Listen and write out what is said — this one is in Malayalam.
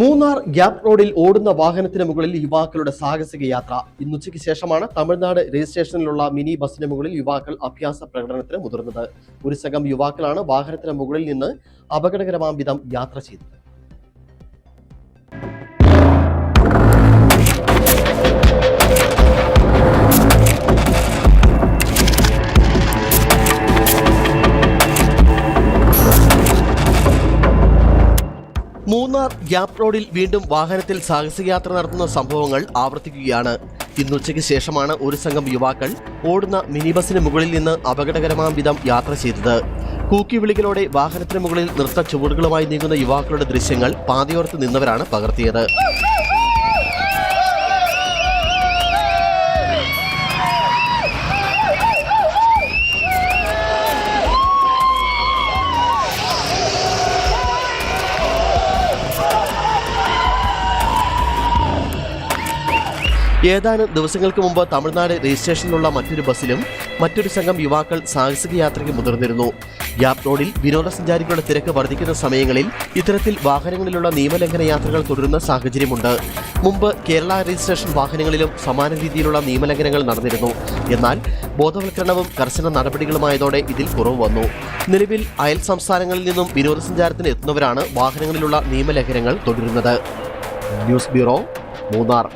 മൂന്നാർ ഗ്യാപ് റോഡിൽ ഓടുന്ന വാഹനത്തിന് മുകളിൽ യുവാക്കളുടെ സാഹസിക യാത്ര. ഇന്നുച്ചയ്ക്ക് ശേഷമാണ് തമിഴ്നാട് രജിസ്ട്രേഷനിലുള്ള മിനി ബസിന് മുകളിൽ യുവാക്കൾ അഭ്യാസ പ്രകടനത്തിന് മുതിർന്നത്. ഒരു സംഘം യുവാക്കളാണ് വാഹനത്തിന് മുകളിൽ നിന്ന് അപകടകരമാം വിധം യാത്ര ചെയ്തത്. മൂന്നാർ ഗ്യാപ് റോഡിൽ വീണ്ടും വാഹനത്തിൽ സാഹസികയാത്ര നടത്തുന്ന സംഭവങ്ങൾ ആവർത്തിക്കുകയാണ്. ഇന്നുച്ചയ്ക്ക് ശേഷമാണ് ഒരു സംഘം യുവാക്കൾ ഓടുന്ന മിനി ബസിന് മുകളിൽ നിന്ന് അപകടകരമാം വിധം യാത്ര ചെയ്തത്. കൂക്കി വിളികളോടെ വാഹനത്തിന് മുകളിൽ നൃത്ത ചുവടുകളുമായി നീങ്ങുന്ന യുവാക്കളുടെ ദൃശ്യങ്ങൾ പാതയോർത്ത് നിന്നവരാണ് പകർത്തിയത്. ഏതാനും ദിവസങ്ങൾക്ക് മുമ്പ് തമിഴ്നാട് രജിസ്ട്രേഷനിലുള്ള മറ്റൊരു ബസ്സിലും മറ്റൊരു സംഘം യുവാക്കൾ സാഹസിക യാത്രയ്ക്ക് മുതിർന്നിരുന്നു. ഗ്യാപ് റോഡിൽ വിനോദസഞ്ചാരികളുടെ തിരക്ക് വർദ്ധിക്കുന്ന സമയങ്ങളിൽ ഇത്തരത്തിൽ വാഹനങ്ങളിലുള്ള നിയമലംഘന യാത്രകൾ തുടരുന്ന സാഹചര്യമുണ്ട്. മുമ്പ് കേരള രജിസ്ട്രേഷൻ വാഹനങ്ങളിലും സമാന രീതിയിലുള്ള നിയമലംഘനങ്ങൾ നടന്നിരുന്നു. എന്നാൽ ബോധവൽക്കരണവും കർശന നടപടികളുമായതോടെ ഇതിൽ കുറവ് വന്നു. നിലവിൽ അയൽ സംസ്ഥാനങ്ങളിൽ നിന്നും വിനോദസഞ്ചാരത്തിന് എത്തുന്നവരാണ് വാഹനങ്ങളിലുള്ള നിയമലംഘനങ്ങൾ തുടരുന്നത്. News bureau Munnar.